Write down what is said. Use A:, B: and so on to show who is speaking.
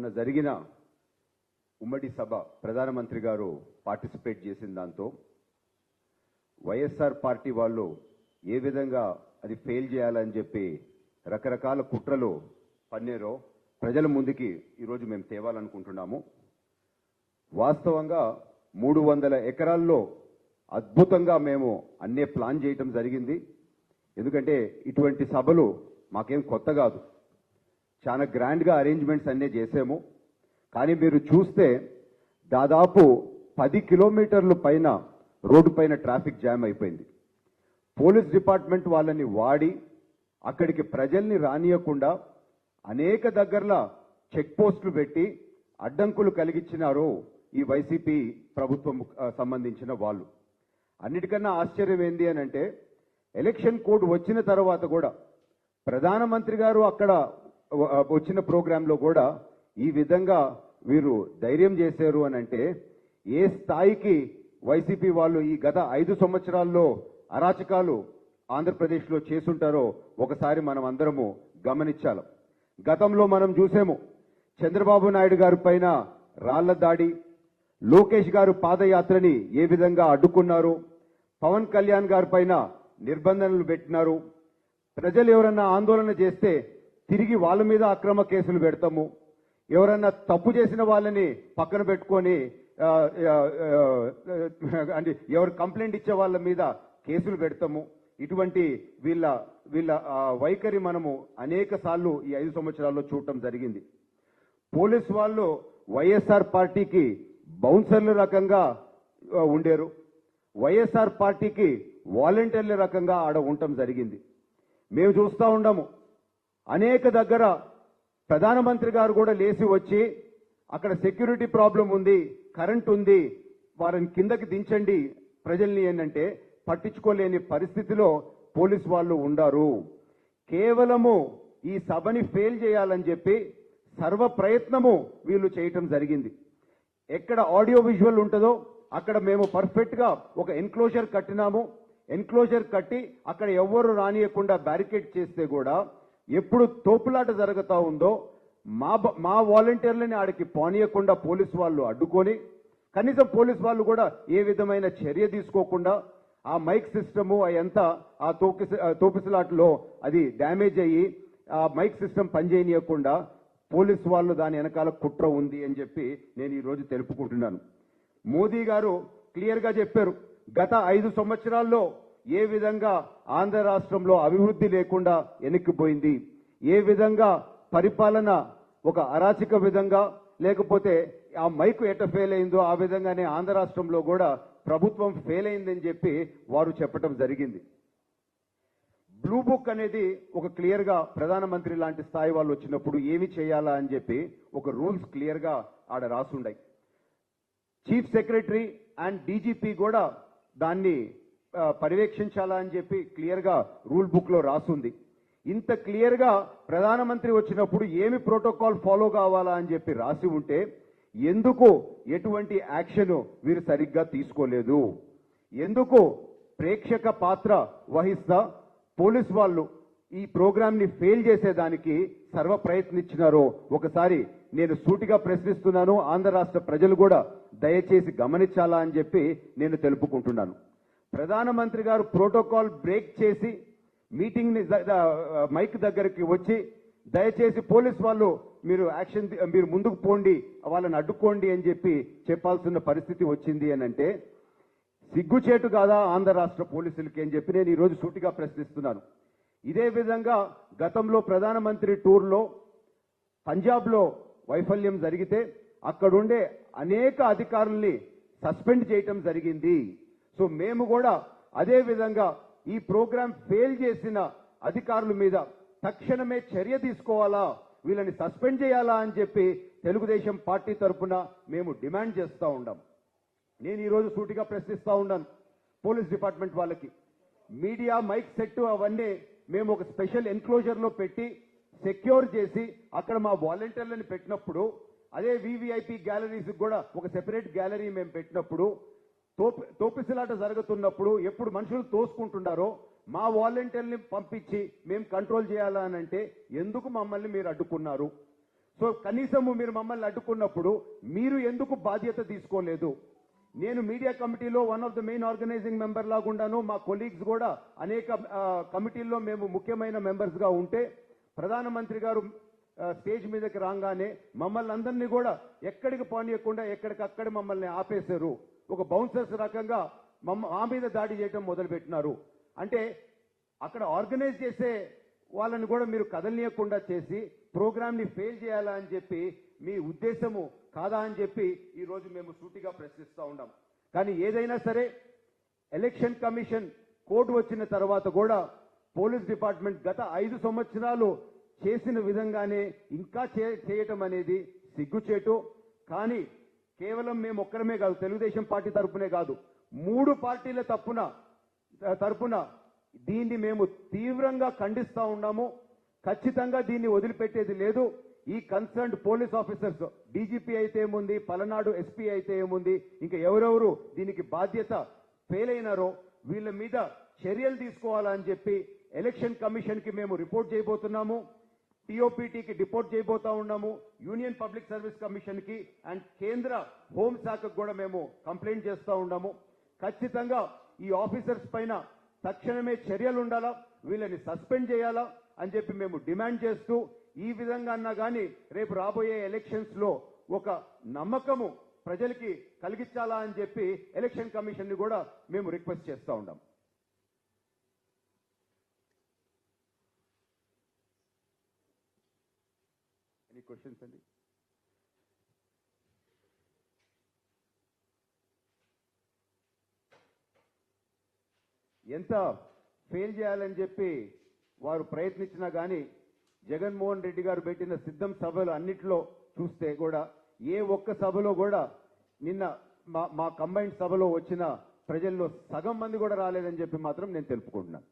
A: మొన్న జరిగిన ఉమ్మడి సభ ప్రధానమంత్రి గారు పార్టిసిపేట్ చేసిన దాంతో వైఎస్ఆర్ పార్టీ వాళ్ళు ఏ విధంగా అది ఫెయిల్ చేయాలని చెప్పి రకరకాల కుట్రలు పన్నేరో ప్రజల ముందుకి ఈరోజు మేము తేవాలనుకుంటున్నాము. వాస్తవంగా మూడు వందల ఎకరాల్లో అద్భుతంగా మేము అన్నే ప్లాన్ చేయటం జరిగింది. ఎందుకంటే ఇటువంటి సభలు మాకేం కొత్త కాదు. చాలా గ్రాండ్గా అరేంజ్మెంట్స్ అన్నీ చేసాము. కానీ మీరు చూస్తే దాదాపు పది కిలోమీటర్ల పైన రోడ్డు పైన ట్రాఫిక్ జామ్ అయిపోయింది. పోలీస్ డిపార్ట్మెంట్ వాళ్ళని వాడి అక్కడికి ప్రజల్ని రానియకుండా అనేక దగ్గరలో చెక్ పోస్టులు పెట్టి అడ్డంకులు కలిగించినారు ఈ వైసీపీ ప్రభుత్వం సంబంధించిన వాళ్ళు. అన్నిటికన్నా ఆశ్చర్యం ఏంది అని అంటే ఎలక్షన్ కోడ్ వచ్చిన తర్వాత కూడా ప్రధానమంత్రి గారు అక్కడ వచ్చిన ప్రోగ్రాంలో కూడా ఈ విధంగా వీరు ధైర్యం చేశారు అని అంటే ఏ స్థాయికి వైసీపీ వాళ్ళు ఈ గత ఐదు సంవత్సరాల్లో అరాచకాలు ఆంధ్రప్రదేశ్లో చేసుంటారో ఒకసారి మనం అందరము గమనించాలి. గతంలో మనం చూసాము చంద్రబాబు నాయుడు గారి పైన రాళ్ళ దాడి లోకేష్ గారు పాదయాత్రని ఏ విధంగా అడ్డుకున్నారు పవన్ కళ్యాణ్ గారి పైన నిర్బంధనలు పెట్టినారు ప్రజలు ఎవరన్నా ఆందోళన చేస్తే తిరిగి వాళ్ళ మీద అక్రమ కేసులు పెడతాము. ఎవరన్నా తప్పు చేసిన వాళ్ళని పక్కన పెట్టుకొని అంటే ఎవరు కంప్లైంట్ ఇచ్చే వాళ్ళ మీద కేసులు పెడతాము. ఇటువంటి వీళ్ళ వీళ్ళ వైఖరి మనము అనేక సార్లు ఈ ఐదు సంవత్సరాల్లో చూడటం జరిగింది. పోలీస్ వాళ్ళు వైఎస్ఆర్ పార్టీకి బౌన్సర్ల రకంగా ఉండేరు. వైఎస్ఆర్ పార్టీకి వాలంటీర్ల రకంగా ఆడ ఉండటం జరిగింది. మేము చూస్తూ ఉండము. అనేక దగ్గర ప్రధానమంత్రి గారు కూడా లేచి వచ్చి అక్కడ సెక్యూరిటీ ప్రాబ్లం ఉంది కరెంట్ ఉంది వారిని కిందకి దించండి ప్రజల్ని ఏంటంటే పట్టించుకోలేని పరిస్థితిలో పోలీస్ వాళ్ళు ఉండారు. కేవలము ఈ సభని ఫెయిల్ చేయాలని చెప్పి సర్వ ప్రయత్నము వీళ్ళు చేయటం జరిగింది. ఎక్కడ ఆడియో విజువల్ ఉంటుందో అక్కడ మేము పర్ఫెక్ట్గా ఒక ఎన్క్లోజర్ కట్టినాము. ఎన్క్లోజర్ కట్టి అక్కడ ఎవ్వరు రానియకుండా బ్యారికేడ్ చేస్తే కూడా ఎప్పుడు తోపులాట జరుగుతూ ఉందో మా మా వాలంటీర్లని ఆడికి పోనీయకుండా పోలీసు వాళ్ళు అడ్డుకొని కనీసం పోలీసు వాళ్ళు కూడా ఏ విధమైన చర్య తీసుకోకుండా ఆ మైక్ సిస్టము అదంతా ఆ తోకిస తోపిసలాట్లో తోపిసలాటలో అది డ్యామేజ్ అయ్యి ఆ మైక్ సిస్టమ్ పనిచేయనీయకుండా పోలీసు వాళ్ళు దాని వెనకాల కుట్ర ఉంది అని చెప్పి నేను ఈరోజు తెలుపుకుంటున్నాను. మోదీ గారు క్లియర్గా చెప్పారు. గత ఐదు సంవత్సరాల్లో ఏ విధంగా ఆంధ్ర రాష్ట్రంలో అభివృద్ధి లేకుండా వెనక్కిపోయింది ఏ విధంగా పరిపాలన ఒక అరాచక విధంగా లేకపోతే ఆ మైకు ఎట ఫెయిల్ అయిందో ఆ విధంగానే ఆంధ్ర రాష్ట్రంలో కూడా ప్రభుత్వం ఫెయిల్ అయిందని చెప్పి వారు చెప్పడం జరిగింది. బ్లూ బుక్ అనేది ఒక క్లియర్గా ప్రధానమంత్రి లాంటి స్థాయి వాళ్ళు వచ్చినప్పుడు ఏమి చేయాలా అని చెప్పి ఒక రూల్స్ క్లియర్గా ఆడ రాసుండాయి. చీఫ్ సెక్రటరీ అండ్ డీజీపీ కూడా దాన్ని పర్యవేక్షించాలా అని చెప్పి క్లియర్గా రూల్ బుక్లో రాసుంది. ఇంత క్లియర్గా ప్రధానమంత్రి వచ్చినప్పుడు ఏమి ప్రోటోకాల్ ఫాలో కావాలా అని చెప్పి రాసి ఉంటే ఎందుకు ఎటువంటి యాక్షన్ వీరు సరిగ్గా తీసుకోలేదు? ఎందుకు ప్రేక్షక పాత్ర వహిస్తా పోలీస్ వాళ్ళు ఈ ప్రోగ్రామ్ని ఫెయిల్ చేసేదానికి సర్వ ప్రయత్నించినారో ఒకసారి నేను సూటిగా ప్రశ్నిస్తున్నాను. ఆంధ్ర రాష్ట్ర ప్రజలు కూడా దయచేసి గమనించాలా అని చెప్పి నేను తెలుపుకుంటున్నాను. ప్రధానమంత్రి గారు ప్రోటోకాల్ బ్రేక్ చేసి మీటింగ్ని మైక్ దగ్గరికి వచ్చి దయచేసి పోలీస్ వాళ్ళు మీరు యాక్షన్ మీరు ముందుకు పోండి వాళ్ళని అడ్డుకోండి అని చెప్పి చెప్పాల్సిన పరిస్థితి వచ్చింది అని అంటే సిగ్గుచేటు కాదా ఆంధ్ర రాష్ట్ర పోలీసులకి అని చెప్పి నేను ఈరోజు సూటిగా ప్రశ్నిస్తున్నాను. ఇదే విధంగా గతంలో ప్రధానమంత్రి టూర్లో పంజాబ్లో వైఫల్యం జరిగితే అక్కడుండే అనేక అధికారుల్ని సస్పెండ్ చేయటం జరిగింది. సో మేము కూడా అదే విధంగా ఈ ప్రోగ్రాం ఫెయిల్ చేసిన అధికారుల మీద తక్షణమే చర్య తీసుకోవాలా? వీళ్ళని సస్పెండ్ చేయాలా అని చెప్పి తెలుగుదేశం పార్టీ తరఫున మేము డిమాండ్ చేస్తూ ఉన్నాం నేను ఈరోజు సూటిగా ప్రశ్నిస్తూ ఉన్నాను పోలీస్ డిపార్ట్మెంట్ వాళ్ళకి. మీడియా మైక్ సెట్ అవన్నీ మేము ఒక స్పెషల్ ఎన్క్లోజర్లో పెట్టి సెక్యూర్ చేసి అక్కడ మా వాలంటీర్లను పెట్టినప్పుడు అదే వివిఐపి గ్యాలరీస్ కూడా ఒక సెపరేట్ గ్యాలరీ మేము పెట్టినప్పుడు తోపి తోపిసలాట జరుగుతున్నప్పుడు ఎప్పుడు మనుషులు తోసుకుంటున్నారో మా వాలంటీర్ని పంపించి మేము కంట్రోల్ చేయాలని అంటే ఎందుకు మమ్మల్ని మీరు అడ్డుకున్నారు? సో కనీసము మీరు మమ్మల్ని అడ్డుకున్నప్పుడు మీరు ఎందుకు బాధ్యత తీసుకోలేదు? నేను మీడియా కమిటీలో one of the main organising member లాగుండాను. మా కొలీగ్స్ కూడా అనేక కమిటీల్లో మేము ముఖ్యమైన మెంబర్స్గా ఉంటే ప్రధానమంత్రి గారు స్టేజ్ మీదకి రాగానే మమ్మల్ని అందరినీ కూడా ఎక్కడికి పోనీయకుండా ఎక్కడికక్కడ మమ్మల్ని ఆపేశారు. ఒక బౌన్సర్స్ రకంగా మమ్మ మా మీద దాడి చేయడం మొదలుపెట్టినారు. అంటే అక్కడ ఆర్గనైజ్ చేసే వాళ్ళని కూడా మీరు కదలనీయకుండా చేసి ప్రోగ్రామ్ని ఫెయిల్ చేయాలా అని చెప్పి మీ ఉద్దేశము కాదా అని చెప్పి ఈరోజు మేము సూటిగా ప్రశ్నిస్తూ ఉన్నాం. కానీ ఏదైనా సరే ఎలక్షన్ కమిషన్ కోర్టు వచ్చిన తర్వాత కూడా పోలీస్ డిపార్ట్మెంట్ గత ఐదు సంవత్సరాలు చేసిన విధంగానే ఇంకా చే- చేయటం అనేది సిగ్గుచేటు. కానీ కేవలం మేము ఒక్కరమే కాదు తెలుగుదేశం పార్టీ తరపునే కాదు. మూడు పార్టీల తప్పున తరపున దీన్ని మేము తీవ్రంగా ఖండిస్తా ఉన్నాము. ఖచ్చితంగా దీన్ని వదిలిపెట్టేది లేదు. ఈ కన్సర్న్డ్ పోలీస్ ఆఫీసర్స్ డీజీపీ అయితే ఏముంది పలనాడు ఎస్పీ అయితే ఏముంది ఇంకా ఎవరెవరు దీనికి బాధ్యత ఫెయిల్ అయినారో వీళ్ళ మీద చర్యలు తీసుకోవాలని చెప్పి ఎలక్షన్ కమిషన్కి మేము రిపోర్ట్ చేయబోతున్నాము. టీఓపీటీకి డిపోర్ట్ చేయబోతా ఉన్నాము. యూనియన్ పబ్లిక్ సర్వీస్ కమిషన్కి అండ్ కేంద్ర హోం శాఖకు కూడా మేము కంప్లైంట్ చేస్తూ ఉన్నాము. ఖచ్చితంగా ఈ ఆఫీసర్స్ పైన తక్షణమే చర్యలు ఉండాలా? వీళ్ళని సస్పెండ్ చేయాలా? అని చెప్పి మేము డిమాండ్ చేస్తూ ఈ విధంగా అన్నా కానీ రేపు రాబోయే ఎలక్షన్స్లో ఒక నమ్మకము ప్రజలకి కలిగించాలా అని చెప్పి ఎలక్షన్ కమిషన్ని కూడా మేము రిక్వెస్ట్ చేస్తూ ఉన్నాం. క్వశ్చన్స్ అండి ఎంత ఫెయిల్ చేయాలని చెప్పి వారు ప్రయత్నించినా కానీ జగన్మోహన్ రెడ్డి గారు పెట్టిన సిద్ధం సభలు అన్నిట్లో చూస్తే కూడా ఏ ఒక్క సభలో కూడా నిన్న మా మా కంబైన్డ్ సభలో వచ్చిన ప్రజల్లో సగం మంది కూడా రాలేదని చెప్పి మాత్రం నేను తెలుపుకుంటున్నాను.